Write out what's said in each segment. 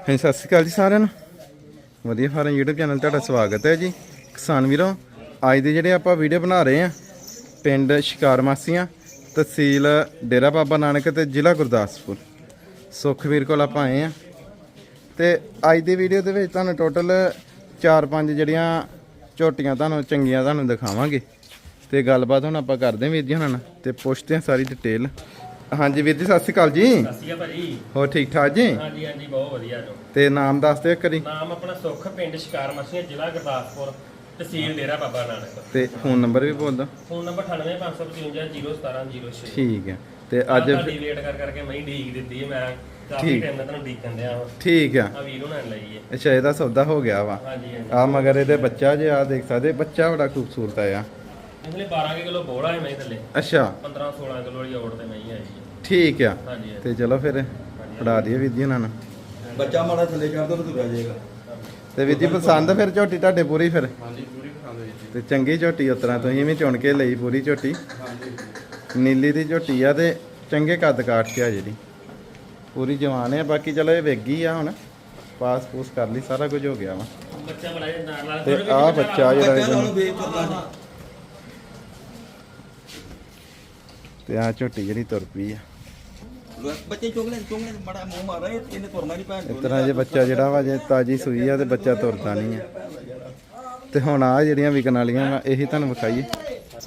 ਹਾਂਜੀ, ਸਤਿ ਸ਼੍ਰੀ ਅਕਾਲ ਜੀ ਸਾਰਿਆਂ ਨੂੰ। ਵਧੀਆ ਫਾਰਮ YouTube ਚੈਨਲ ਤੁਹਾਡਾ ਸਵਾਗਤ ਹੈ ਜੀ। ਕਿਸਾਨ ਵੀਰੋ, ਅੱਜ ਦੇ ਜਿਹੜੇ ਆਪਾਂ ਵੀਡੀਓ ਬਣਾ ਰਹੇ ਆ ਪਿੰਡ ਸ਼ਿਕਾਰ ਮਾਸੀਆਂ, ਤਹਿਸੀਲ ਡੇਰਾ ਬਾਬਾ ਨਾਨਕ ਤੇ ਜ਼ਿਲ੍ਹਾ ਗੁਰਦਾਸਪੁਰ। ਸੁਖਵੀਰ ਕੋਲ ਆਪਾਂ ਆਏ ਆ ਤੇ ਅੱਜ ਦੀ ਵੀਡੀਓ ਦੇ ਵਿੱਚ ਤੁਹਾਨੂੰ ਟੋਟਲ 4-5 ਜਿਹੜੀਆਂ ਝੋਟੀਆਂ ਤੁਹਾਨੂੰ, ਚੰਗੀਆਂ ਤੁਹਾਨੂੰ ਦਿਖਾਵਾਂਗੇ। ਤੇ ਗੱਲਬਾਤ ਹੁਣ ਆਪਾਂ ਕਰਦੇ ਹਾਂ ਵੀਰ ਜੀ ਹੁਣਾਂ ਨਾਲ, ਤੇ ਪੁੱਛਦੇ ਹਾਂ ਸਾਰੀ ਡਿਟੇਲ ਹਾਂਜੀ ਵੀਰ ਜੀ ਸਤਿ ਸ਼੍ਰੀ ਅਕਾਲ ਜੀ। ਸਤਿ ਸ਼੍ਰੀ ਅਕਾਲ ਭਾਜੀ। ਹੋਰ ਠੀਕ ਠਾਕ ਜੀ? ਹਾਂਜੀ ਹਾਂਜੀ ਬਹੁਤ ਵਧੀਆ ਜੋ। ਤੇ ਨਾਮ ਦੱਸ ਦਿਓ ਇੱਕ ਵਾਰੀ। ਨਾਮ ਆਪਣਾ ਸੁੱਖ ਪਿੰਡ ਸ਼ਿਕਾਰ ਮਸੀਆਂ ਜ਼ਿਲ੍ਹਾ ਗੁਰਦਾਸਪੁਰ ਤਹਿਸੀਲ ਡੇਰਾ ਬਾਬਾ ਨਾਨਕ। ਤੇ ਫੋਨ ਨੰਬਰ ਵੀ ਬੋਲ ਦਿਓ। ਫੋਨ ਨੰਬਰ 9855501706 ਠੀਕ ਹੈ। ਤੇ ਅੱਜ ਤੁਹਾਡੀ ਵੇਟ ਕਰ ਕਰਕੇ ਮੈਂ ਢੀਕ ਦਿੱਤੀ ਹੈ ਮੈਂ ਕਾਫੀ। ਟਾਈਮ ਦਾ ਤੁਹਾਨੂੰ ਢੀਕਣ ਦਿਆ ਠੀਕ ਆ ਆ ਵੀਰ ਨੇ ਲਈ ਹੈ। ਅੱਛਾ ਇਹਦਾ ਸੌਦਾ ਹੋ ਗਿਆ ਵਾ। ਹਾਂਜੀ ਹਾਂਜੀ। ਆ ਮਗਰ ਇਹਦੇ ਬੱਚਾ ਜੇ ਆ ਦੇਖ ਸਕਦੇ ਬੱਚਾ ਬੜਾ ਖੂਬਸੂਰਤ ਆ ਇਹਨੇ 12 ਕੁ ਕਿਲੋ ਬੋੜਾ ਹੈ ਮੈਂ ਥੱਲੇ। ਅੱਛਾ। 15 16 ਕਿਲੋ ਵਾਲੀ ਔੜ ਤੇ ਮੈਂ ਹੀ ਆਈ ਠੀਕ ਆ। ਹਾਂਜੀ। ਤੇ ਚਲੋ ਫਿਰ ਫੜਾ ਦਈਏ ਵੀਰ ਜੀ ਇਹਨਾਂ ਨੂੰ। ਬੱਚਾ ਮਾੜਾ ਥੱਲੇ ਕਰ ਦੋ ਤਾਂ ਤੁਰਿਆ ਜਾਏਗਾ। ਤੇ ਵੀਰ ਜੀ ਪਸੰਦ ਫਿਰ ਝੋਟੀ ਤੁਹਾਡੇ ਪੂਰੀ ਫਿਰ? ਹਾਂਜੀ ਪੂਰੀ ਪਸੰਦ ਹੋਈ ਜੀ। ਤੇ ਚੰਗੀ ਝੋਟੀ ਉਤਰਾ ਤੁਸੀਂ ਵੀ ਚੁਣ ਕੇ ਲਈ ਪੂਰੀ ਝੋਟੀ। ਹਾਂਜੀ ਨੀਲੀ ਦੀ ਝੋਟੀ ਆ ਤੇ ਚੰਗੇ ਕੱਦ ਕਾਠ ਤੇ ਆ ਜਿਹੜੀ। ਪੂਰੀ ਜਵਾਨ ਹੈ ਬਾਕੀ ਚਲੋ ਇਹ ਵੇਗੀ ਆ ਹੁਣ। ਪਾਸ ਪੂਸ ਕਰ ਲਈ ਸਾਰਾ ਕੁਝ ਹੋ ਗਿਆ ਵਾ। ਬੱਚਾ ਬੜਾ ਜਿਹਾ ਨਾਲ ਨਾਲ ਤੇ ਆ ਬੱਚਾ ਜਿਹੜਾ ਇਹਦਾ। ਤੇ ਆ ਝੋਟੀ ਜਿਹੜੀ ਤੁਰ ਪਈ ਆ। ਬੱਚੇ ਚੁਗ ਲੈ ਚੁਗ ਲੈ ਬੜਾ ਮੂੰਹ ਮਾਰ ਰਿਹਾ ਇਹਨੇ ਤੁਰਨਾ ਨਹੀਂ ਪੈਣ ਇਸ ਤਰ੍ਹਾਂ ਜੇ ਬੱਚਾ ਜਿਹੜਾ ਵਾ ਜੇ ਤਾਜੀ ਸੂਈ ਆ ਤੇ ਬੱਚਾ ਤੁਰਦਾ ਨਹੀਂ ਆ। ਤੇ ਹੁਣ ਆ ਜਿਹੜੀਆਂ ਵਿਕਣ ਵਾਲੀਆਂ ਵਾ ਇਹੀ ਤੁਹਾਨੂੰ ਵਿਖਾਈਏ।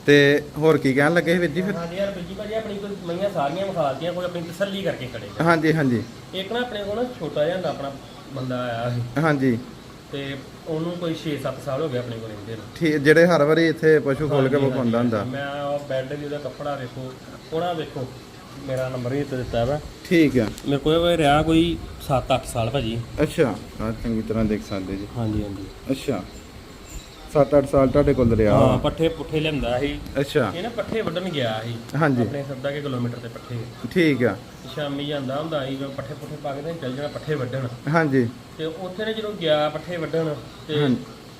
ਤੇ ਹੋਰ ਕੀ ਕਹਿਣ ਲੱਗੇ ਸੀ ਵੀਰ ਜੀ ਫਿਰ? ਹਾਂਜੀ ਯਾਰ ਬਿੱਜੀ ਭਾਜੀ ਆਪਣੀ ਕੋਈ ਮਈਆਂ ਸਾਰੀਆਂ ਵਿਖਾਲਤੀਆਂ ਕੋਈ ਆਪਣੀ ਤਸੱਲੀ ਕਰਕੇ ਖੜੇ ਹਾਂਜੀ ਹਾਂਜੀ। ਇੱਕ ਨਾ ਆਪਣੇ ਕੋਲ ਨਾ ਛੋਟਾ ਜਿਹਾ ਹੁੰਦਾ ਆਪਣਾ ਬੰਦਾ ਆਇਆ ਸੀ। ਹਾਂਜੀ। ਤੇ ਉਹਨੂੰ ਕੋਈ 6-7 ਸਾਲ ਹੋ ਗਏ ਆਪਣੇ ਕੋਲ ਰਹਿੰਦੇ ਨੂੰ। ਠੀਕ ਜਿਹੜੇ ਹਰ ਵਾਰੀ ਇੱਥੇ ਪਸ਼ੂ ਖੋਲ ਕੇ ਵਿਖਾਉਂਦਾ ਹੁੰਦਾ। ਮੈਂ ਉਹ ਬੈੱਡ ਵੀ ਉਹਦਾ ਕੱਪੜਾ ਵੇਖੋ ਉਹਨਾਂ ਵੇਖੋ। ਮੇਰਾ ਨੰਬਰ ਵੀ ਇੱਥੇ ਦਿੱਤਾ ਵਾ। ਠੀਕ ਆ। ਮੇਰੇ ਕੋਲ ਇਹ ਰਿਹਾ ਕੋਈ 7-8 ਸਾਲ ਭਾਜੀ। ਅੱਛਾ ਆ ਚੰਗੀ ਤਰ੍ਹਾਂ ਦੇਖ ਸਕਦੇ ਜੀ। ਹਾਂਜੀ ਹਾਂਜੀ। ਅੱਛਾ 7-8 ਸਾਲ ਤੁਹਾਡੇ ਕੋਲ ਰਿਹਾ। ਹਾਂ। ਪੱਠੇ ਪੁੱਠੇ ਲਿਆਂਦਾ ਸੀ। ਅੱਛਾ। ਇਹ ਨਾ ਪੱਠੇ ਵੱਢਣ ਗਿਆ ਸੀ। ਹਾਂਜੀ। ਆਪਣੇ ਸੱਦਾ ਕੇ ਕਿਲੋਮੀਟਰ ਤੇ ਪੱਠੇ। ਠੀਕ ਆ। ਸ਼ਾਮੀ ਜਾਂਦਾ ਹੁੰਦਾ ਸੀ ਜਦੋਂ ਪੱਠੇ ਪੁੱਠੇ ਪਾ ਕੇ ਤੇ ਚੱਲ ਜਾਣਾ ਪੱਠੇ ਵੱਢਣ। ਹਾਂਜੀ। ਤੇ ਉੱਥੇ ਨੇ ਜਦੋਂ ਗਿਆ ਪੱਠੇ ਵੱਢਣ ਤੇ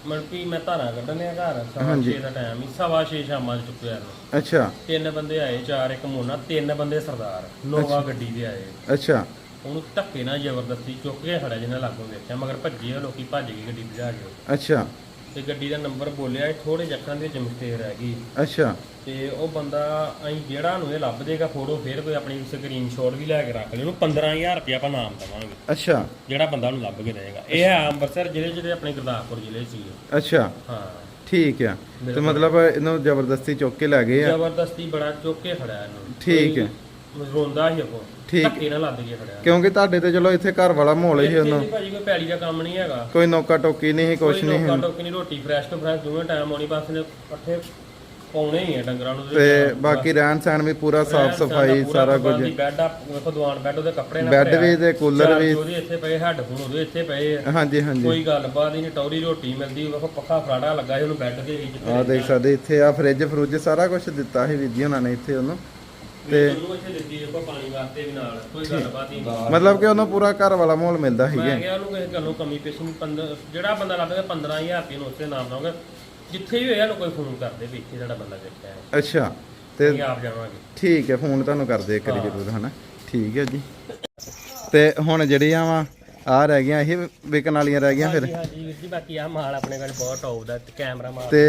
ਕਿ ਮੈਂ ਧਾਰਾਂ ਕੱਢਣਿਆ ਘਰ ਸਵਾ ਹਾਂਜੀ। 6 ਦਾ ਟਾਈਮ ਹੀ ਸਵਾ 6 ਸ਼ਾਮਾਂ ਚ ਚੁੱਕਿਆ ਨੂੰ ਅੱਛਾ। ਤਿੰਨ ਬੰਦੇ ਆਏ ਚਾਰ ਇੱਕ ਮੋਨਾ ਤਿੰਨ ਬੰਦੇ ਸਰਦਾਰ ਨੋਵਾ ਗੱਡੀ ਦੇ ਆਏ। ਅੱਛਾ। ਉਹਨੂੰ ਧੱਕੇ ਨਾਲ ਜ਼ਬਰਦਸਤੀ ਚੁੱਕ ਕੇ ਖੜਾ ਜਿਹਨੇ ਲਾਗੋਂ ਵੇਖਿਆ ਮਗਰ ਭੱਜੇ ਉਹ ਲੋਕੀ ਭੱਜ ਗਏ ਗੱਡੀ ਭਜਾ ਕੇ। ਅੱਛਾ। ਤੇ ਗੱਡੀ ਦਾ ਨੰਬਰ ਬੋਲਿਆ ਥੋੜੇ ਜੱਕਾਂ ਦੇ ਮਿਸਟੇਕ ਰਹਿ ਗਈ। ਅੱਛਾ। ਤੇ ਉਹ ਬੰਦਾ ਅਸੀਂ ਜਿਹੜਾ ਨੂੰ ਇਹ ਲੱਭ ਦੇਗਾ ਫੋਟੋ ਫੇਰ ਕੋਈ ਆਪਣੀ ਸਕਰੀਨਸ਼ਾਟ ਵੀ ਲੈ ਕੇ ਰੱਖ ਲਈ ਉਹਨੂੰ 15000 ਰੁਪਇਆ ਆਪਾਂ ਨਾਮ ਦੇਵਾਂਗੇ। ਅੱਛਾ। ਜਿਹੜਾ ਬੰਦਾ ਉਹਨੂੰ ਲੱਭ ਕੇ ਦੇਗਾ ਇਹ ਹੈ ਅੰਮ੍ਰਿਤਸਰ ਜ਼ਿਲ੍ਹੇ ਜਿਹੜੇ ਆਪਣੇ ਗੁਰਦਾਸਪੁਰ ਜ਼ਿਲ੍ਹੇ 'ਚ ਹੀ ਆ। ਅੱਛਾ। ਹਾਂ। ਠੀਕ ਆ। ਤੇ ਮਤਲਬ ਇਹਨੂੰ ਜ਼ਬਰਦਸਤੀ ਚੁੱਕ ਕੇ ਲੈ ਗਏ ਆ? ਜ਼ਬਰਦਸਤੀ ਬੜਾ ਚੁੱਕ ਕੇ ਖੜਿਆ ਇਹਨੂੰ। ਠੀਕ ਹੈ। ਰੋਂਦਾ ਸੀ ਅੱਗੋਂ। ਠੀਕ। ਧੱਕੇ ਨਾਲ ਲੱਦ ਕੇ ਖੜਿਆ। ਕਿਉਂਕਿ ਤੁਹਾਡੇ ਤੇ ਚਲੋ ਇੱਥੇ ਘਰ ਵਾਲਾ ਮਾਹੌਲ ਹੀ ਇੱਥੇ ਉਹਨੂੰ। ਵੀ ਭਾਜੀ ਕੋਈ ਪੈਲੀ ਦਾ ਕੰਮ ਨਹੀਂ ਹੈਗਾ। ਕੋਈ ਨੌਕਾ ਟੋਕੀ ਨਹੀਂ ਕੁਛ ਕੋਈ ਨਹੀਂ ਨੌਕਾ ਸੀ। ਟੋਕੀ ਨਹੀਂ ਰੋਟੀ ਫਰੈਸ਼ ਤੋਂ ਫਰੈਸ਼ ਦੋਵੇਂ ਟਾਈਮ ਆਉਣੀ ਬਸ ਨੇ ਪੱਠੇ ਪਾਉਣੇ ਹੀ ਆ ਡੰਗਰਾਂ ਨੂੰ। ਤੇ ਬਾਕੀ ਰਹਿਣ ਸਹਿਣ ਵੀ ਪੂਰਾ ਸਾਫ਼ ਸਫ਼ਾਈ ਸਾਰਾ ਕੁਝ। ਬੈੱਡ ਆ ਵੇਖੋ ਦੀਵਾਨ ਬੈੱਡ ਉਹਦੇ ਕੱਪੜੇ ਨਾਲ ਬੈੱਡ ਭਰਿਆ। ਵੀ ਤੇ ਕੂਲਰ ਵੀ। ਉਹਦੇ ਇੱਥੇ ਪਏ ਹੈੱਡਫੋਨ ਉਹਦੇ ਇੱਥੇ ਪਏ ਆ। ਹਾਂਜੀ ਹਾਂਜੀ। ਕੋਈ ਗੱਲਬਾਤ ਹੀ ਨਹੀਂ ਟੌਰੀ ਰੋਟੀ ਮਿਲਦੀ ਵੇਖੋ ਪੱਖਾ ਫਰਾੜਾ ਲੱਗਾ ਸੀ ਉਹਨੂੰ ਬੈੱਡ ਦੇ ਵਿੱਚ। ਆ ਦੇਖ ਸਕਦੇ ਇੱਥੇ ਆ ਫ੍ਰਿਜ ਫਰੂਜ ਸਾਰਾ ਕੁਝ ਦਿੱਤਾ ਸੀ ਵੀਰ ਜੀ ਉਹਨਾਂ ਨੇ ਇੱਥੇ ਉਹਨੂੰ। ਤੇ ਉਹਨੂੰ ਇੱਥੇ ਦਿੱਤੀ ਦੇਖੋ ਪਾਣੀ ਵਾਸਤੇ ਵੀ ਨਾਲ ਕੋਈ ਗੱਲਬਾਤ ਹੀ ਨਹੀਂ। ਮਤਲਬ ਕਿ ਉਹਨੂੰ ਪੂਰਾ ਘਰ ਵਾਲਾ ਮਾਹੌਲ ਮਿਲਦਾ ਮੈਂ ਸੀਗਾ ਕਿਹਾ ਉਹਨੂੰ ਕਿਸੇ ਗੱਲੋਂ ਕਮੀ ਪੇਸ਼ੀ ਨਹੀਂ 15 ਜਿਹੜਾ ਬੰਦਾ ਲੱਭੇਗਾ 15000 ਰੁਪਏ ਨੂੰ ਉੱਤੇ ਨਾਮ ਲਾਉਂਗਾ ਜਿੱਥੇ ਵੀ ਹੋਇਆ ਨੂੰ ਕੋਈ ਫੋਨ ਕਰਦੇ ਵੀ ਇੱਥੇ ਸਾਡਾ ਬੰਦਾ ਵੇਖਿਆ ਹੈ। ਅੱਛਾ ਤੇ ਅਸੀਂ ਆਪ ਜਾਵਾਂਗੇ। ਠੀਕ ਹੈ ਫੋਨ ਤੁਹਾਨੂੰ ਕਰਦੇ ਇੱਕ ਵਾਰੀ। ਜ਼ਰੂਰ ਹਨਾ? ਠੀਕ ਹੈ ਜੀ। ਤੇ ਹੁਣ ਜਿਹੜੀਆਂ ਵਾ ਆ ਰਹਿ ਗਈਆਂ ਇਹ ਵਿਕਣ ਵਾਲੀਆਂ ਰਹਿ ਗਈਆਂ ਫਿਰ? ਹਾਂਜੀ ਵੀਰ ਜੀ ਬਾਕੀ ਆ ਮਾਲ ਆਪਣੇ ਕੋਲ ਬਹੁਤ ਟੌਪ ਦਾ ਕੈਮਰਾ ਮਾਰ ਤੇ।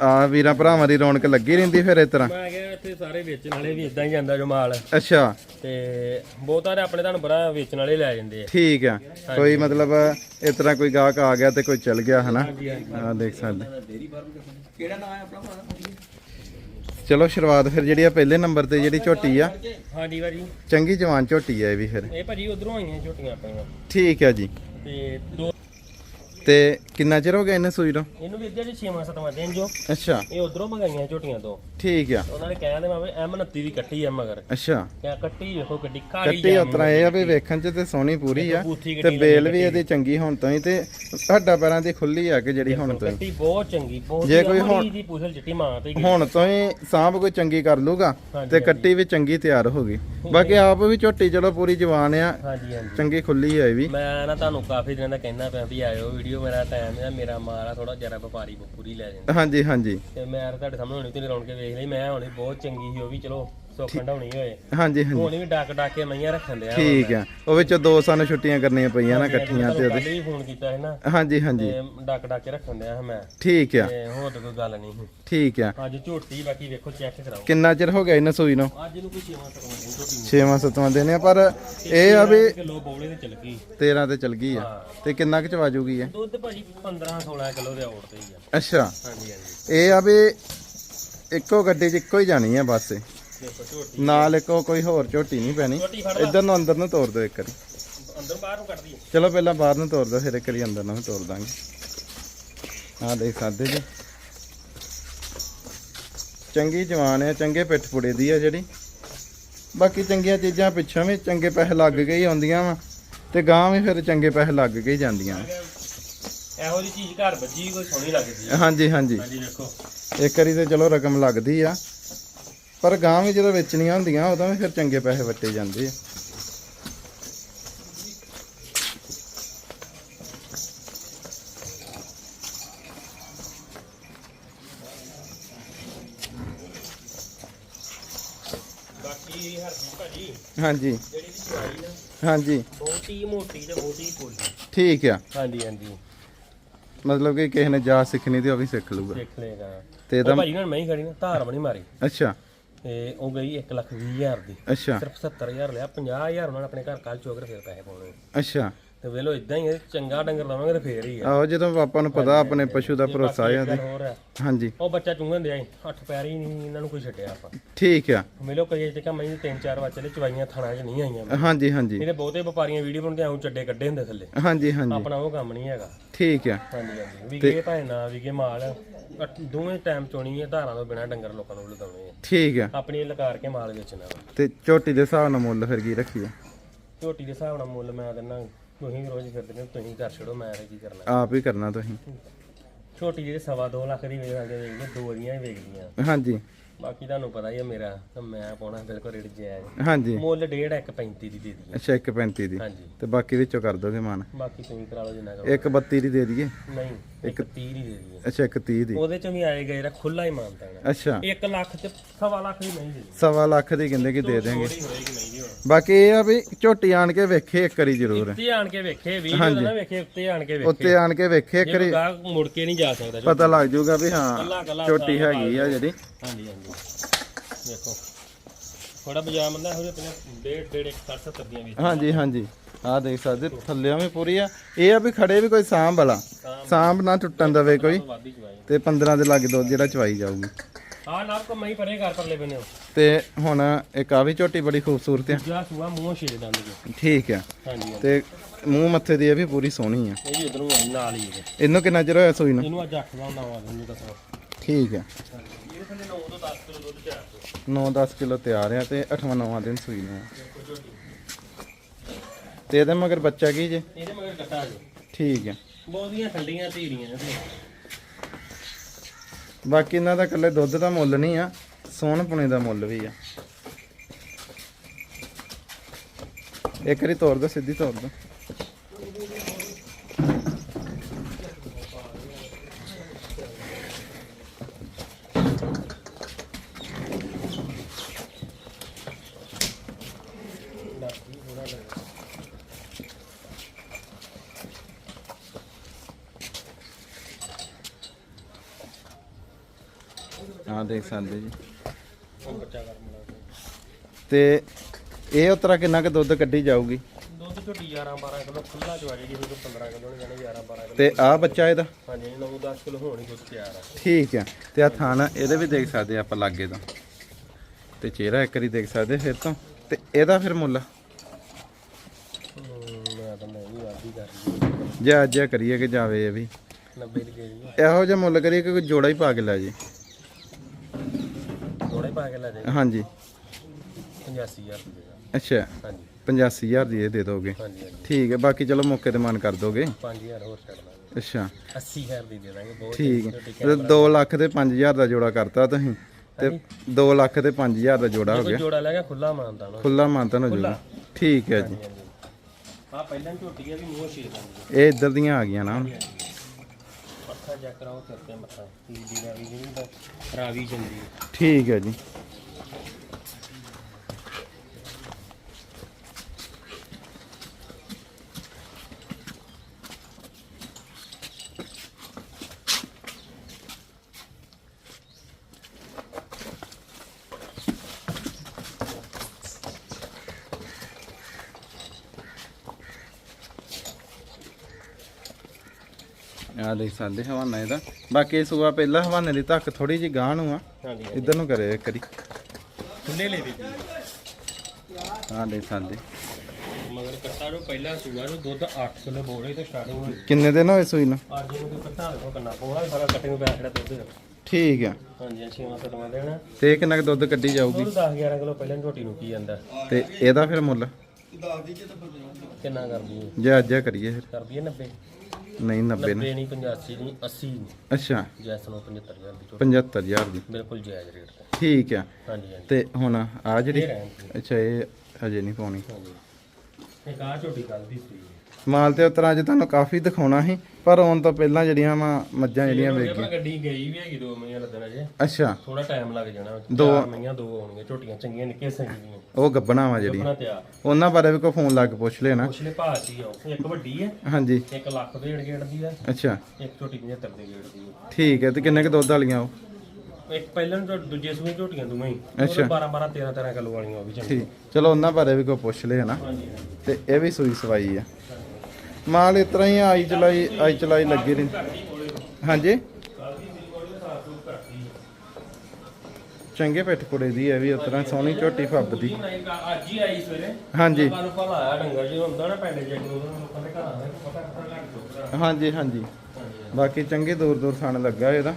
ਆ ਵੀਰਾਂ ਭਰਾਵਾਂ ਦੀ ਰੌਣਕ ਲੱਗੀ ਰਹਿੰਦੀ ਫਿਰ ਇਸ ਤਰ੍ਹਾਂ? ਮੈਂ ਕਿਹਾ ਇੱਥੇ ਸਾਰੇ ਵੇਚਣ ਵਾਲੇ ਵੀ ਇਦਾਂ ਹੀ ਜਾਂਦਾ ਜੋ ਮਾਲ। ਅੱਛਾ। ਤੇ ਬਹੁਤਾਂ ਦੇ ਆਪਣੇ ਤੁਹਾਨੂੰ ਬੜਾ ਵੇਚਣ ਵਾਲੇ ਲੈ ਜਾਂਦੇ ਆ। ਠੀਕ ਆ। ਕੋਈ ਮਤਲਬ ਇਸ ਤਰ੍ਹਾਂ ਕੋਈ ਗਾਹਕ ਆ ਗਿਆ ਤੇ ਕੋਈ ਚਲ ਗਿਆ ਹਨਾ? ਆ ਦੇਖ ਸਕਦੇ। ਕਿਹੜਾ ਨਾਮ ਹੈ ਆਪਣਾ ਚਲੋ ਸ਼ੁਰੂਆਤ ਫਿਰ ਜਿਹੜੀ ਆ ਪਹਿਲੇ ਨੰਬਰ ਤੇ ਜਿਹੜੀ ਝੋਟੀ ਆ। ਹਾਂਜੀ ਭਾਜੀ। ਚੰਗੀ ਜਵਾਨ ਝੋਟੀ ਆ ਇਹ ਵੀ ਫਿਰ। ਇਹ ਭਾਜੀ ਉਧਰੋਂ ਆਈਆਂ ਝੋਟੀਆਂ ਆਪਣੀਆਂ। ਠੀਕ ਆ ਜੀ। ਤੇ ਦੋ ਤੇ ਕਿੰਨਾ ਚਿਰ ਹੋ ਗਿਆ ਇਹਨੇ ਸੂਈ ਨੂੰ? ਇਹਨੂੰ ਵੀ ਇੱਧਰ ਜੀ 6ਵਾਂ 7ਵਾਂ ਦਿਨ ਜੋ। ਅੱਛਾ। ਇਹ ਉਧਰੋਂ ਮੰਗਾਈਆਂ ਝੋਟੀਆਂ ਤੋਂ। ਠੀਕ ਆ। ਉਹਨਾਂ ਨੇ ਕਹਿਆ ਦੇ ਮਾਵੇ ਐਮ 29 ਦੀ ਕੱਟੀ ਐ ਮਗਰ। ਅੱਛਾ। ਕਿਆ ਕੱਟੀ ਵੇਖੋ ਗੱਡੀ ਕਾਲੀ ਕੱਟੀ ਉਤਰਾ ਇਹ ਆ ਵੀ ਵੇਖਣ ਚ ਤੇ ਸੋਹਣੀ ਪੂਰੀ ਆ ਤੇ ਬੇਲ ਵੀ ਇਹਦੀ ਚੰਗੀ ਹੁਣ ਤੋਂ ਹੀ ਤੇ ਹੱਡਾਂ ਪੈਰਾਂ ਦੀ ਖੁੱਲੀ ਆ ਕਿ ਜਿਹੜੀ ਹੁਣ ਤੋਂ ਹੀ। ਕੱਟੀ ਬਹੁਤ ਚੰਗੀ ਬਹੁਤ ਜੇ ਕੋਈ ਹੁਣ- ਦੀ ਪੁੱਛਲ ਚਿੱਟੀ ਮਾਂ ਤੇ। ਹੁਣ ਤੋਂ ਹੀ ਸਾਂਭ ਕੋਈ ਚੰਗੀ ਕਰ ਲੂਗਾ ਤੇ ਕੱਟੀ ਵੀ ਚੰਗੀ ਤਿਆਰ ਹੋ ਗਈ। ਬਾਕੀ ਆਪ ਵੀ ਝੋਟੀ ਚਲੋ ਪੂਰੀ ਜਵਾਨ ਆ ਹਾਂਜੀ ਹਾਂਜੀ। ਚੰਗੀ ਖੁੱਲੀ ਆ ਇਹ ਵੀ। ਮੈਂ ਨਾ ਤੁਹਾਨੂੰ ਕਾਫੀ ਦਿਨਾਂ ਦਾ ਕਹਿਣਾ ਪਿਆ ਵੀ ਆਇਓ ਵੀਡੀਓ ਮੇਰਾ ਟਾਈਮ ਹੈ ਮੇਰਾ ਮਾਲ ਆ ਥੋੜਾ ਜਰਾ ਵਪਾਰੀ ਪੂਰੀ ਲੈ ਜਾਂਦਾ। ਹਾਂਜੀ ਹਾਂਜੀ। ਤੇ ਮੈਂ ਤੁਹਾਡੇ ਸਾਹਮਣੇ ਹੁਣੇ ਤੁਸੀਂ ਰੌਣ ਕੇ ਵੇਖ ਲਈ ਮੈਂ ਹੁਣੇ ਬਹੁਤ ਚੰਗੀ ਸੀ ਉਹ ਵੀ ਚਲੋ। ਸੋਖਣ ਢਾਉਣੀ ਹੋਏ। ਹਾਂਜੀ ਹਾਂਜੀ। ਹੁਣ ਵੀ ਡੱਕ ਡੱਕ ਕੇ ਮਈਆਂ ਰੱਖਣ ਲਿਆ ਠੀਕ ਆ। ਉਹ ਵਿੱਚੋਂ ਦੋ ਸਾਨੂੰ ਛੁੱਟੀਆਂ ਕਰਨੀਆਂ ਪਈਆਂ ਨਾ ਇਕੱਠੀਆਂ ਤੇ ਉਹਦੇ। ਫੋਨ ਕੀਤਾ ਨਾ। ਹਾਂਜੀ ਹਾਂਜੀ। ਡੱਕ ਡੱਕ ਕੇ ਰੱਖਣ ਲਿਆ ਸੀ ਮੈਂ। ਠੀਕ ਆ। ਹੋਰ ਤਾਂ ਕੋਈ ਗੱਲ ਨਹੀਂ। ਠੀਕ ਆ। ਅੱਜ ਝੋਟੀ ਬਾਕੀ ਵੇਖੋ ਚੈੱਕ ਕਰਾਓ। ਕਿੰਨਾ ਚਿਰ ਹੋ ਗਿਆ ਇਹਨਾਂ ਸੂਈ ਨੂੰ? ਅੱਜ ਇਹਨੂੰ ਕੋਈ ਛੇਵਾਂ ਤੱਕ ਨਹੀਂ ਝੋਟੀ ਨੂੰ। ਛੇਵਾਂ ਸੱਤਵਾਂ ਦਿਨ ਆ ਪਰ ਇਹ ਆ ਵੀ ਕਿਲੋ ਬੋਲੇ ਤੇ ਚਲ ਗਈ। 13 ਤੇ ਚਲ ਗਈ ਆ। ਤੇ ਕਿੰਨਾ ਕੁ ਚਵਾ ਜੂਗੀ ਇਹ? ਦੁੱਧ ਭਾਜੀ 15 16 ਕਿਲੋ ਦੇ ਔੜ ਤੇ ਹੀ ਆ। ਅੱਛਾ। ਹਾਂਜੀ ਹਾਂਜੀ। ਇਹ ਆ ਵੀ ਇੱਕੋ ਗੱਡੀ 'ਚ ਇੱਕੋ ਹੀ ਜਾਣੀ ਆ ਬਸ। ਇਹ। ਦੇਖੋ ਝੋਟੀ ਨਾਲ ਇੱਕੋ ਕੋਈ ਹੋਰ ਝੋਟੀ ਨਹੀਂ ਪੈਣੀ। ਝੋਟੀ ਫੜ ਇੱਧਰ ਨੂੰ ਅੰਦਰ ਨੂੰ ਤੋਰ ਦਿਓ ਇੱਕ ਵਾਰੀ। ਅੰਦਰ ਬਾਹਰ ਨੂੰ ਕੱਢਦੀ ਚਲੋ ਪਹਿਲਾਂ ਬਾਹਰ ਨੂੰ ਤੋਰ ਦਿਓ ਫਿਰ ਇੱਕ ਵਾਰੀ ਅੰਦਰ ਨੂੰ ਵੀ ਤੋਰ ਦਾਂਗੇ। ਆਹ ਦੇਖ ਸਕਦੇ ਜੀ। ਚੰਗੀ ਜਵਾਨ ਹੈ ਚੰਗੇ ਪਿੱਠ ਪੁੜੇ ਦੀ ਆ ਜਿਹੜੀ। ਬਾਕੀ ਚੰਗੀਆਂ ਚੀਜ਼ਾਂ ਪਿੱਛੋਂ ਵੀ ਚੰਗੇ ਪੈਸੇ ਲੱਗ ਕੇ ਹੀ ਆਉਂਦੀਆਂ ਵਾ ਤੇ ਗਾਂ ਵੀ ਫਿਰ ਚੰਗੇ ਪੈਸੇ ਲੱਗ ਕੇ ਹੀ ਜਾਂਦੀਆਂ ਇਹੋ ਜਿਹੀ ਚੀਜ਼ ਘਰ ਵੱਜੀ ਕੋਈ ਸੋਹਣੀ ਲੱਗਦੀ ਆ। ਹਾਂਜੀ ਹਾਂਜੀ। ਹਾਂਜੀ ਵੇਖੋ ਇੱਕ ਵਾਰੀ ਤੇ ਚਲੋ ਰਕਮ ਲੱਗਦੀ ਆ। ਪਰ ਗਾਂ ਵੀ ਜਦੋਂ ਵੇਚਣੀਆਂ ਹੁੰਦੀਆਂ ਉਦੋਂ ਵੀ ਫਿਰ ਚੰਗੇ ਪੈਸੇ ਵੱਟੇ ਜਾਂਦੇ ਆ। ਬਾਕੀ ਹਰਦੀਪ ਭਾਜੀ ਹਾਂਜੀ। ਜਿਹੜੀ ਵੀ ਚਵਾਈ ਨਾ ਹਾਂਜੀ। ਬਹੁਤੀ ਮੋਟੀ ਤੇ ਬਹੁਤੀ ਪੋਲੀ ਠੀਕ ਆ। ਹਾਂਜੀ ਹਾਂਜੀ। ਮਤਲਬ ਕਿ ਕਿਸੇ ਨੇ ਜਾ ਸਿੱਖਣੀ ਤੇ ਉਹ ਵੀ ਸਿੱਖ ਲੂਗਾ ਦੇਖ ਲੇਗਾ ਤੇ ਇਹਦਾ ਭਾਜੀ ਨਾਲ ਮੈਂ ਹੀ ਖੜੀ ਨਾ ਧਾਰ ਬਣੀ ਮਾਰੀ। ਅੱਛਾ। ਤੇ ਉਹ ਗਈ 1 ਲੱਖ 20 ਹਜ਼ਾਰ ਦੀ। ਅੱਛਾ। ਸਿਰਫ 70000 ਲਿਆ 50000 ਉਹਨਾਂ ਨੇ ਆਪਣੇ ਘਰ ਕੱਲ ਚੋਕਰ ਫਿਰ ਪੈਸੇ ਪਾਉਣੇ ਅੱਛਾ। ਤੇ ਵੇਲੋ ਇਦਾਂ ਹੀ ਹੈ, ਚੰਗਾ ਡੰਗਰ ਲਵਾਂਗੇ ਤੇ ਫੇਰ ਹੀ ਆ। ਆਹੋ ਜਦੋਂ ਆਪਾਂ ਨੂੰ ਪਤਾ ਆਪਣੇ ਪਸ਼ੂ ਦਾ ਭਰੋਸਾ ਆ ਗੱਲ ਹੋਰ ਆ ਹਾਂਜੀ। ਉਹ ਬੱਚਾ ਚੁੰਗਣ ਦਿਆ ਅੱਠ ਪੈਰ ਹੀ ਨਹੀਂ ਇਹਨਾਂ ਨੂੰ ਕੋਈ ਛੱਡਿਆ ਆਪਾਂ। ਠੀਕ ਆ। ਮਿਲੋ ਕਈ ਜਗ੍ਹਾ ਮੈਂ ਤਿੰਨ ਚਾਰ ਵਾਰ ਚਲੇ ਚਵਾਈਆਂ ਥਾਣਾ 'ਚ ਨਹੀਂ ਆਈਆਂ। ਹਾਂਜੀ ਹਾਂਜੀ। ਇਹਦੇ ਬਹੁਤੇ ਵਪਾਰੀਆਂ ਵੀਡੀਓ ਬਣਾਉਂਦੇ ਆਉਂ ਚੱਡੇ ਕੱਢੇ ਹੁੰਦੇ ਥੱਲੇ। ਹਾਂਜੀ ਹਾਂਜੀ। ਆਪਣਾ ਉਹ ਕੰਮ ਨਹੀਂ ਹੈਗਾ। ਠੀਕ ਆ। ਹਾਂਜੀ ਹਾਂਜੀ। ਵਿਗੇ ਭਾਵੇਂ ਨਾ ਵਿਗੇ ਮਾਲ। ਅੱਠ- ਦੋਵੇਂ ਟਾਈਮ ਚੋਣੀ ਹੈ ਧਾਰਾਂ ਤੋਂ ਬਿਨਾ ਡੰਗਰ ਲੋਕਾਂ ਨੂੰ ਲਗਾਉਣੇ ਆ ਠੀਕ ਆ। ਆਪਣੀ ਲਕਾਰ ਕੇ ਮਾਲ ਵੇਚਣਾ ਵਾ। ਤੇ ਝੋਟੀ ਦੇ ਹਿਸਾਬ ਨਾਲ ਮੁੱਲ ਫਿਰ ਕੀ ਰੱਖੀਏ? ਝੋਟੀ ਦੇ ਹਿਸਾਬ ਨਾਲ ਮੁੱਲ ਮੈਂ ਦਿੰਦਾ ਤੁਸੀਂ ਰੋਜ਼ ਫਿਰਦੇ ਨੇ ਤੁਸੀਂ ਕਰ ਛੜੋ ਮੈਂ ਤੇ ਕੀ ਕਰਨਾ। ਆਪ ਹੀ ਕਰਨਾ ਤੁਸੀਂ। ਛੋਟੀ ਜਿਹੜੀ ਸਵਾ ਦੋ ਲੱਖ ਦੀ ਵੇਚ ਸਕਦੇ ਵੇਚਦੇ ਦੋ ਦੀਆਂ ਹੀ ਵੇਚਦੀਆਂ ਹਾਂਜੀ। ਬਾਕੀ ਤੁਹਾਨੂੰ ਪਤਾ ਹੀ ਹੈ ਮੇਰਾ ਤਾਂ ਮੈਂ ਪਾਉਣਾ ਬਿਲਕੁਲ ਰੇਟ ਜਾਇਜ਼ ਹਾਂਜੀ। ਮੁੱਲ ਡੇਢ ਇੱਕ 35 ਦੀ ਦੇ ਦਈਏ। ਅੱਛਾ 1.35 ਦੀ। ਹਾਂਜੀ। ਤੇ ਬਾਕੀ ਵਿੱਚੋਂ ਕਰ ਦੋਗੇ ਮਾਨ? ਬਾਕੀ ਤੁਸੀਂ ਕਰਾ ਲਓ ਜਿੰਨਾ ਕਰੋ 1.32 ਦੀ ਦੇ ਦਈਏ? ਨਹੀਂ ਇੱਕ 30 ਦੀ ਦੇ ਦਈਏ। ਅੱਛਾ 1.30 ਦੀ। ਉਹਦੇ ਚ ਵੀ ਆਏ ਗਏ ਰਾ ਖੁੱਲਾ ਹੀ ਮਾਨਤਾ ਹੈ ਅੱਛਾ। 1 ਲੱਖ ਤੇ ਸਵਾ ਲੱਖ ਦੀ ਨਹੀਂ ਦੇ ਸਵਾ ਲੱਖ ਦੀ ਕਹਿੰਦੇ ਕਿ ਦੇ ਦੇਣਗੇ। ਬਾਕੀ ਇਹ ਆ ਵੀ ਝੋਟੀ ਆਣ ਕੇ ਵੇਖੇ ਇੱਕ ਵਾਰੀ ਜ਼ਰੂਰ। ਉੱਤੇ ਆਣ ਕੇ ਵੇਖੇ ਵੀਡੀਓ ਨਾ ਵੇਖੇ ਉੱਤੇ ਆਣ ਕੇ ਵੇਖੇ। ਉੱਤੇ ਆਣ ਕੇ ਵੇਖੇ ਇੱਕ ਵਾਰੀ। ਗਾਹ ਮੁੜ ਕੇ ਨਹੀਂ ਜਾ ਸਕਦਾ ਪਤਾ ਲੱਗ ਜਾਊਗਾ ਵੀ ਹਾਂ ਕੱਲਾ ਕੱਲਾ ਝੋਟੀ ਹੈਗੀ ਆ ਜਿਹੜੀ। ਹਾਂਜੀ ਹਾਂਜੀ। ਦੇਖੋ ਥੋੜਾ ਬਜਾਮ ਬੰਦਾ ਹੋ ਜਾ ਡੇਢ ਡੇਢ 160 70 ਦੀਆਂ ਵੀ ਹਾਂਜੀ ਹਾਂਜੀ। ਆਹ ਦੇਖ ਸਕਦੇ ਥੱਲਿਆਂ ਵੀ ਪੂਰੀ ਆ। ਇਹ ਆ ਵੀ ਖੜੇ ਵੀ ਕੋਈ ਸਾਂਭ ਵਾਲਾ। ਸਾਂਭ। ਨਾ ਟੁੱਟਣ ਦਵੇ ਕੋਈ। ਤੇ 15 ਦੇ ਲੱਗ ਦੋ ਜਿਹੜਾ ਚਵਾਈ ਜਾਊਗੀ। ਆ ਨਾ ਕੋ ਮੈਂ ਪਰੇ ਕਰ ਪਰਲੇ ਬਨੇ ਤੇ ਹੁਣ ਇੱਕ ਆ ਵੀ ਝੋਟੀ ਬੜੀ ਖੂਬਸੂਰਤ ਆ। ਜਾ ਸੂਆ ਮੂੰਹ ਛੇ ਦੰਦ ਜੀ। ਠੀਕ ਆ। ਹਾਂਜੀ ਤੇ ਮੂੰਹ ਮੱਥੇ ਦੀ ਇਹ ਵੀ ਪੂਰੀ ਸੋਹਣੀ ਆ। ਇਹ ਵੀ ਉਧਰੋਂ ਨਾਲ ਹੀ ਹੈ ਇਹਨੂੰ ਕਿੰਨਾ ਚਿਰ ਹੋਇਆ ਸੂਈ ਨੂੰ? ਇਹਨੂੰ ਅੱਜ ਅੱਖ ਦਾ ਹੁੰਦਾ ਵਾ ਤੁਹਾਨੂੰ ਦੱਸੋ ਠੀਕ ਆ। ਇਹ ਥੱਲੇ 9 ਤੋਂ 10 ਕਿਲੋ ਦੁੱਧ ਤਿਆਰ 9-10 ਕਿਲੋ ਤਿਆਰ ਆ ਤੇ 8ਵਾਂ ਦਿਨ ਸੂਈ ਨੂੰ। ਤੇ ਇਹਦੇ ਮਗਰ ਬੱਚਾ ਕੀ ਜੇ? ਇਹਦੇ ਮਗਰ ਕੱਟਾ ਜੀ। ਠੀਕ ਆ। ਬਹੁਤੀਆਂ ਠੰਡੀਆਂ ਧੀਰੀਆਂ ਇਹਦੇ ਬਾਕੀ ਇਹਨਾਂ ਦਾ ਇਕੱਲੇ ਦੁੱਧ ਦਾ ਮੁੱਲ ਨਹੀਂ ਆ ਸੋਨ ਪੁਣੇ ਦਾ ਮੁੱਲ ਵੀ ਆ। ਇੱਕ ਵਾਰੀ ਤੋੜ ਦੋ, ਸਿੱਧੀ ਤੋੜ ਦੋ ਹਾਂ ਦੇਖ ਸਕਦੇ ਜੀ। ਤੇ ਇਹ ਉਤਰਾ ਕਿੰਨਾ ਕੁ ਦੁੱਧ ਕੱਢੀ ਜਾਊਗੀ? ਦੁੱਧ ਝੋਟੀ 11 12 ਕਿਲੋ ਖੁੱਲਾ ਚਵਾੜੀ ਦੀ ਕੋਈ 15 ਕਿਲੋ ਨਹੀਂ ਜਾਣੇ 11 12 ਕਿਲੋ। ਤੇ ਆ ਬੱਚਾ ਇਹਦਾ? ਹਾਂਜੀ 9 10 ਕਿਲੋ ਹੋਣੀ ਦੁੱਧ ਤਿਆਰ ਆ। ਠੀਕ ਆ। ਤੇ ਆ ਥਾਣਾ ਇਹਦੇ ਵੀ ਦੇਖ ਸਕਦੇ ਆਪਾਂ ਲਾਗੇ ਤੋਂ। ਤੇ ਚਿਹਰਾ ਇੱਕ ਵਾਰੀ ਦੇਖ ਸਕਦੇ ਫਿਰ ਤੋਂ। ਤੇ ਇਹਦਾ ਫਿਰ ਮੁੱਲ? ਜੇ ਅੱਜ ਕਰੀਏ ਕਿ ਜਾਵੇ ਇਹ ਵੀ। 90 ਦੀ ਗਈ ਇਹੋ ਜਿਹਾ ਮੁੱਲ ਕਰੀਏ ਕਿ ਕੋਈ ਜੋੜਾ ਹੀ ਪਾ ਕੇ ਲੈ ਜੇ ਪਾ ਕੇ ਲੈ ਜਾਏ ਹਾਂਜੀ। 85000 ਰੁਪਏ ਦਾ ਅੱਛਾ। ਹਾਂਜੀ। 85000 ਦੀ ਇਹ ਦੇ ਦੋਗੇ। ਹਾਂਜੀ ਹਾਂਜੀ। ਠੀਕ ਹੈ ਬਾਕੀ ਚਲੋ ਮੌਕੇ ਤੇ ਮਨ ਕਰ ਦੋਗੇ। 5000 ਹੋਰ ਛੱਡ ਦਾਂਗੇ ਅੱਛਾ। 80000 ਦੀ ਦੇ ਦਾਂਗੇ ਬਹੁਤ ਠੀਕ ਹੈ। 2 ਲੱਖ ਤੇ 5000 ਦਾ ਜੋੜਾ ਕਰਤਾ ਤੁਸੀਂ। ਤੇ 2 ਲੱਖ ਤੇ 5000 ਦਾ ਜੋੜਾ ਹੋ ਗਿਆ। ਜੋੜਾ ਲੈ ਗਿਆ ਖੁੱਲਾ ਮਾਨਤਾ ਨਾ। ਖੁੱਲਾ ਜਾਊਗਾ ਠੀਕ ਹੈ ਜੀ। ਆ ਪਹਿਲਾਂ ਝੋਟੀਆਂ ਵੀ ਮੂੰਹ ਛੇ ਦੰਦ ਇਹ ਇੱਧਰ ਦੀਆਂ ਆ ਗਈਆਂ ਨਾ। ਮੱਥਾ ਚੈੱਕ ਕਰਾਓ ਸਿਰ ਤੇ ਮੱਥਾ ਤੀਰ ਦੀ ਰਾਵੀ ਜਿਹੜੀ ਦਾ ਰਾਵੀ ਜਾਂਦੀ ਹੈ। ਠੀਕ ਹੈ ਜੀ ਆ ਦੇਖ ਸਕਦੇ ਹਵਾਨਾ ਇਹਦਾ। ਬਾਕੀ ਇਹ ਸੂਆ ਪਹਿਲਾਂ ਹਵਾਨੇ ਦੀ ਧੱਕ ਥੋੜੀ ਜਿਹੀ ਗਾਂਹ ਨੂੰ ਆ। ਹਾਂਜੀ ਇੱਧਰ ਨੂੰ ਕਰੇ ਇੱਕ ਵਾਰੀ। ਖੁੱਲੇ ਲੈ ਵੀ। ਆ ਦੇਖ ਸਕਦੇ ਮਗਰ ਕੱਟਾ ਜੋ ਪਹਿਲਾਂ ਸੂਆ ਨੂੰ ਦੁੱਧ 8 ਕਿਲੋ ਬੋਲੇ ਤੇ ਸਟਾਰਟਿੰਗ ਹੋਈ ਕਿੰਨੇ ਦਿਨ ਹੋਏ ਸੂਈ ਨੂੰ? ਅੱਜ ਨੂੰ ਕੱਟਾ ਲੋ ਕਰਨਾ ਪਊਗਾ ਸਾਰਾ ਕਟਿੰਗ ਬੈਕ ਜਿਹੜਾ ਦੁੱਧ ਠੀਕ ਆ। ਹਾਂਜੀ ਛੇਵਾਂ ਸਤਵਾਂ ਦੇਣਾ ਤੇ ਕਿੰਨਾ ਕੁ ਦੁੱਧ ਕੱਢੀ ਜਾਊਗੀ? ਉਹ 10 11 ਕਿਲੋ ਪਹਿਲਾਂ ਝੋਟੀ ਨੂੰ ਕੀ ਜਾਂਦਾ। ਤੇ ਇਹਦਾ ਫਿਰ ਮੁੱਲ? ਕਿੰਨਾ ਕਰਦੀ ਹੈ ਜੇ ਅੱਜ ਆ ਕਰੀਏ ਫਿਰ। ਕਰਦੀ ਹੈ 90 ਨਹੀਂ 90 ਨਾ 90 ਨਹੀਂ 85 ਨਹੀਂ 80 ਨਹੀਂ। ਅੱਛਾ। ਜੈਸ ਨੂੰ 75000 ਦੀ ਝੋਟੀ 75000 ਦੀ। ਬਿਲਕੁਲ ਜਾਇਜ਼ ਰੇਟ ਤੇ। ਠੀਕ ਆ। ਹਾਂਜੀ ਹਾਂਜੀ। ਤੇ ਹੁਣ ਆ ਜਿਹੜੀ ਇਹ ਰਹਿਣ ਦਿਓ। ਅੱਛਾ ਇਹ ਹਜੇ ਨਹੀਂ ਪਾਉਣੀ। ਹਾਂਜੀ। ਇੱਕ ਆਹ ਝੋਟੀ ਕੱਲ ਦੀ ਸੀ। ਮਾਲ ਤੇ ਉਤਰਾਂ ਅੱਜ ਤੁਹਾਨੂੰ ਕਾਫੀ ਦਿਖਾਉਣਾ ਸੀ ਪਰ ਆਉਣ ਤੋਂ ਪਹਿਲਾਂ ਜਿਹੜੀਆਂ ਵਾ ਮੱਝਾਂ ਜਿਹੜੀਆਂ ਵੇਖ ਆਪਾਂ ਗੱਡੀ ਗਈ ਵੀ ਹੈਗੀ ਦੋ ਮਹੀਨੇ ਲੱਗਣਾ ਜੇ ਅੱਛਾ। ਥੋੜਾ ਟਾਈਮ ਲੱਗ ਜਾਣਾ ਦੋ- ਮਹੀਆਂ ਦੋ ਆਉਣਗੀਆਂ ਝੋਟੀਆਂ ਚੰਗੀਆਂ ਨਿੱਕੇ ਸੰਗੀਆਂ ਉਹ ਗੱਬਣਾ ਵਾ ਤਿਆਰ। ਉਹਨਾਂ ਬਾਰੇ ਵੀ ਕੋਈ ਫੋਨ ਲਾ ਕੇ ਪੁੱਛ ਲੈਣਾ ਪੁੱਛਲੇ ਭਾਅ ਸੀ ਆਓ ਇੱਕ ਵੱਡੀ ਹੈ ਹਾਂਜੀ। ਇੱਕ ਲੱਖ ਦੇ ਗੇੜ ਦੀ ਹੈ ਅੱਛਾ। ਇੱਕ ਝੋਟੀ 75 ਦੇ ਗੇੜ ਦੀ ਹੈ ਠੀਕ ਹੈ ਤੇ ਕਿੰਨੇ ਕ ਦੁੱਧ ਵਾਲੀਆਂ ਉਹ? ਇੱਕ ਪਹਿਲਾਂ ਨੂੰ ਜੋ ਦੂਜੇ ਸੂਏ ਝੋਟੀਆਂ ਦੋਵੇਂ ਹੀ। ਅੱਛਾ। 12 12 13 13 ਕਿਲੋ ਵਾਲੀਆਂ ਉਹ ਵੀ ਚੰਗੀ ਠੀਕ ਚਲੋ ਉਹਨਾਂ ਬਾਰੇ ਵੀ ਕੋਈ ਪੁੱਛ ਲੈ ਹਾਂਜੀ ਤੇ ਇਹ ਵੀ ਸੂਈ ਸਵਾਈ ਆ। ਮਾਲ ਇਸ ਤਰ੍ਹਾਂ ਹੀ ਆਈ ਚਲਾਈ ਆਈ ਚਲਾਈ ਲੱਗੀ ਰਹੀ ਹਾਂਜੀ? ਚੰਗੇ ਪਿੱਠ ਕੁੜੇ ਦੀ ਹੈ ਵੀ ਉਸ ਤਰ੍ਹਾਂ ਸੋਹਣੀ ਝੋਟੀ ਫੱਬਦੀ। ਅੱਜ ਹੀ ਆਈ ਸਵੇਰੇ ਹਾਂਜੀ। ਲੋਕਾਂ ਨੂੰ ਭਲਾ ਆਇਆ ਡੰਗਰ ਜੀ ਹੁੰਦਾ ਨਾ ਪਿੰਡ ਜੇ ਨੂੰ ਲੋਕਾਂ ਦੇ ਘਰਾਂ ਦਾ ਪਤਾ ਪਤਾ ਲੱਗ ਜੂਗਾ ਹਾਂਜੀ ਹਾਂਜੀ। ਬਾਕੀ ਚੰਗੇ ਦੂਰ ਦੂਰ ਥਣ ਲੱਗਾ ਇਹਦਾ।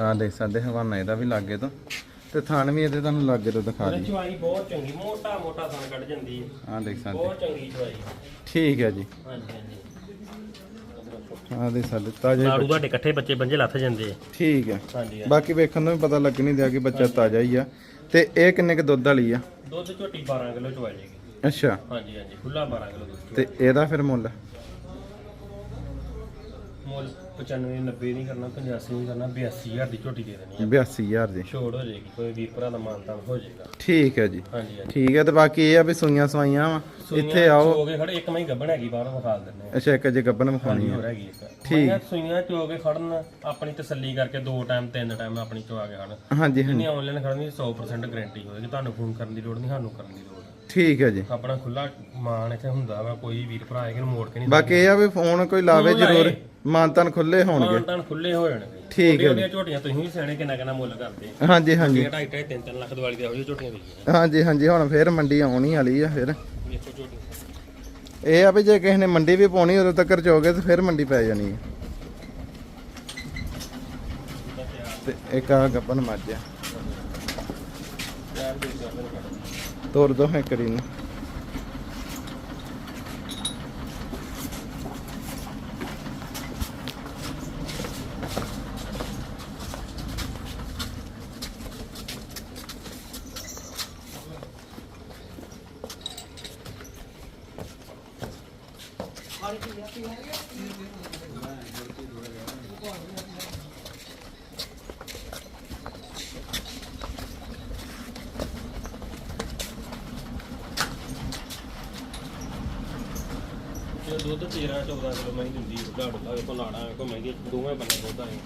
ਆ ਦੇਖ ਸਕਦੇ ਹਵਾਨਾ ਇਹਦਾ ਵੀ ਲਾਗੇ ਤੋਂ। ਤੇ ਥਣ ਵੀ ਇਹਦੇ ਤੁਹਾਨੂੰ ਲਾਗੇ ਤੋਂ ਦਿਖਾ ਦੀ ਚਵਾਈ ਬਹੁਤ ਚੰਗੀ ਮੋਟਾ ਮੋਟਾ ਥਣ ਕੱਢ ਜਾਂਦੀ ਹੈ ਆ ਦੇਖ ਸਕਦੇ। ਬਹੁਤ ਚੰਗੀ ਚਵਾਈ ਠੀਕ ਹੈ ਜੀ। ਹਾਂਜੀ ਹਾਂਜੀ। ਆ ਤਾਜ਼ੇ ਨਾੜੂ ਤੁਹਾਡੇ ਇਕੱਠੇ ਬੱਚੇ ਬੰਜੇ ਲੱਥ ਜਾਂਦੇ ਆ ਠੀਕ ਹੈ। ਹਾਂਜੀ ਬਾਕੀ ਵੇਖਣ ਨੂੰ ਵੀ ਪਤਾ ਲੱਗ ਨਹੀਂ ਦਿਆ ਕਿ ਬੱਚਾ ਤਾਜ਼ਾ ਹੀ ਆ। ਤੇ ਇਹ ਕਿੰਨੇ ਕ ਦੁੱਧ ਵਾਲੀ ਆ? ਦੁੱਧ ਝੋਟੀ 12 ਕਿਲੋ ਚਵਾ ਜਾਏਗੀ ਅੱਛਾ। ਹਾਂਜੀ ਹਾਂਜੀ। ਖੁੱਲਾ 12 ਕਿਲੋ ਦੁੱਧ ਤੇ ਇਹਦਾ ਫਿਰ ਮੁੱਲ? ਮੁੱਲ 95 90 ਨਹੀਂ ਕਰਨਾ 85 ਨਹੀਂ ਕਰਨਾ 82000 ਦੀ ਝੋਟੀ ਦੇ ਦੇਣੀ 82000 ਦੀ। ਆ ਛੋੜ ਹੋ ਜਾਏਗੀ ਕੋਈ ਵੀਰ ਭਰਾ ਦਾ ਮਾਨਤਾਨ ਹੋ ਜਾਏਗਾ। ਠੀਕ ਹੈ ਜੀ। ਹਾਂਜੀ ਹਾਂਜੀ। ਠੀਕ ਹੈ ਤੇ ਬਾਕੀ ਇਹ ਆ ਵੀ ਸੂਈਆਂ ਸਵਾਈਆਂ ਵਾ। ਇੱਥੇ ਆਓ। ਹੋ ਗਏ ਖੜੇ ਇੱਕ ਮਹੀਂ ਗੱਬਣ ਹੈਗੀ ਬਾਹਰੋਂ ਵਿਖਾ ਦਿੰਦੇ ਆ ਅੱਛਾ ਇੱਕ ਜੇ ਗੱਬਨ ਵਿਖਾਉਣੀ ਆ। ਹੋਰ ਹੈਗੀ ਇੱਕ। ਠੀਕ। ਸੂਈਆਂ ਚੋ ਕੇ ਖੜਨ ਆਪਣੀ ਤਸੱਲੀ ਕਰਕੇ ਦੋ ਟਾਈਮ ਤਿੰਨ ਟਾਈਮ ਆਪਣੀ ਚਵਾ ਕੇ ਖੜਨ ਹਾਂਜੀ ਹਾਂਜੀ। ਨਹੀਂ ਆਨਲਾਈਨ ਖੜਨ ਦੀ 100% ਗਾਰੰਟੀ ਹੋਏਗੀ। ਤੁਹਾਨੂੰ ਫੋਨ ਕਰਨ ਦੀ ਲੋੜ ਨਹੀਂ ਸਾਨੂੰ ਕਰਨ ਦੀ ਲੋੜ ਠੀਕ ਹੈ ਜੀ। ਆਪਣਾ ਖੁੱਲਾ ਮਾਨ ਇੱਥੇ ਹੁੰਦਾ ਵਾ ਕੋਈ ਵੀਰ ਭਰਾ ਆਏਗਾ ਨੂੰ ਮੋੜ ਕੇ ਨਹੀਂ ਬਾਕੀ ਇਹ ਆ ਵੀ ਫੋਨ ਕੋਈ ਲਾਵੇ ਫੋਨ ਲਾਏ। ਜ਼ਰੂਰ ਮਾਨਤਨ ਖੁੱਲੇ ਹੋਣਗੇ। ਮਾਨਤਾਨ ਖੁੱਲੇ ਹੋ ਜਾਣਗੇ। ਠੀਕ ਹੈ ਉਹਦੀਆਂ ਝੋਟੀਆਂ ਤੁਸੀਂ ਵੀ ਸਿਆਣੇ ਕਿੰਨਾ ਕਿੰਨਾ ਮੁੱਲ ਕਰਦੇ। ਹਾਂਜੀ ਹਾਂਜੀ। ਇਹ ਢਾਈ ਢਾਈ ਤਿੰਨ ਤਿੰਨ ਲੱਖ ਦਿਵਾਲੀ ਦੇ ਹੋ ਝੋਟੀਆਂ ਵੇਚੀਆਂ ਹਾਂਜੀ ਹਾਂਜੀ ਹੁਣ ਫੇਰ ਮੰਡੀ ਆਉਣੀ ਵਾਲੀ ਆ ਫਿਰ। ਵੇਖੋ ਝੋਟੀਆਂ ਇਹ ਆ ਵੀ ਜੇ ਕਿਸੇ ਨੇ ਮੰਡੀ ਵੀ ਪਾਉਣੀ ਉਦੋਂ ਤੱਕ ਚੋਗੇ ਤੇ ਫਿਰ ਮੰਡੀ ਪੈ ਜਾਣੀ ਹੈ ਤੇ ਇੱਕ ਆ ਗੱਬਨ ਮੱਝ ਆ ਯਾਰ ਦੇ ਕਰਦੇ ਨੇ ਕੱਢ ਤੋਰ ਦੋ ਹੈ ਦੁੱਧ 13 14 ਕਿਲੋ ਮਹੀਂ ਦਿੰਦੀ ਹੈ ਢਾਡ ਲਾ ਵੇਖੋ ਨਾੜਾ ਵੇਖੋ ਮਹਿੰਗੀ ਦੋਵੇਂ ਬੰਨੇ ਦੁੱਧ ਆਏ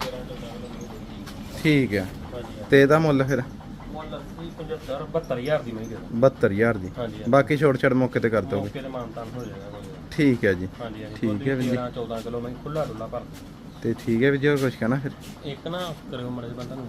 13 14 ਕਿਲੋ ਮਹੀਂ ਦਿੰਦੀ ਠੀਕ। ਹਾਂਜੀ ਤੇ ਇਹਦਾ ਮੁੱਲ ਫਿਰ? ਮੁੱਲ 80 75 72000 ਦੀ ਮਹੀਂ ਦੇ ਦਿਓ। 72000 ਦੀ। ਹਾਂਜੀ ਬਾਕੀ ਛੋਟ ਛੜ ਮੌਕੇ ਤੇ ਕਰ ਦੋਗੇ। ਮੌਕੇ ਤੇ ਮਾਨਤਾਨ ਹੋ ਜਾਏਗਾ ਕੋਈ। ਠੀਕ ਹੈ ਜੀ। ਹਾਂਜੀ ਠੀਕ ਹੈ ਵੀਰ ਜੀ। 13 14 ਕਿਲੋ ਮਹੀਂ ਖੁੱਲਾ ਡੁੱਲਾ ਪਰ ਤੇ ਠੀਕ ਹੈ ਵੀ ਜੀ ਹੋਰ ਕੁਝ ਕਹਿਣਾ ਫਿਰ? ਇੱਕ ਨਾ ਕਰਿਓ ਮੜੇ ਬੰਦਾ ਨੂੰ